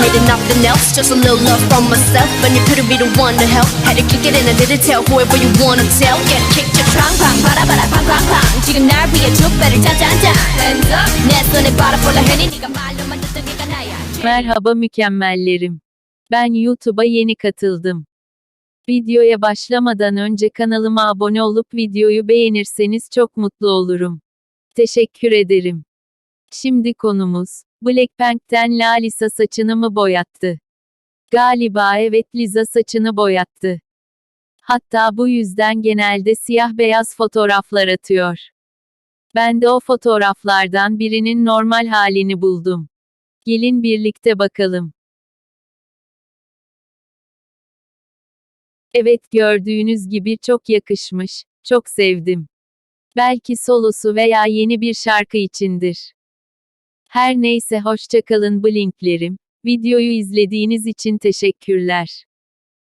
nothing else, just a little love from myself. And you couldn't be the one to help. Had to kick it in and didn't tell whoever you wanna tell. Get kicked your trunk, bang, bada bada bang bang bang. 지금 날 위해 족배를 짠짠짠. Hands up. 내 손에 바라볼라 해니 네가 말로만 듣던 게가 나야. Merhaba mükemmellerim. Ben YouTube'a yeni katıldım. Videoya başlamadan önce kanalıma abone olup videoyu beğenirseniz çok mutlu olurum. Teşekkür ederim. Şimdi konumuz, Blackpink'ten La Lisa saçını mı boyattı? Galiba evet Lisa saçını boyattı. Hatta bu yüzden genelde siyah beyaz fotoğraflar atıyor. Ben de o fotoğraflardan birinin normal halini buldum. Gelin birlikte bakalım. Evet gördüğünüz gibi çok yakışmış, çok sevdim. Belki solosu veya yeni bir şarkı içindir. Her neyse hoşça kalın Blinklerim. Videoyu izlediğiniz için teşekkürler.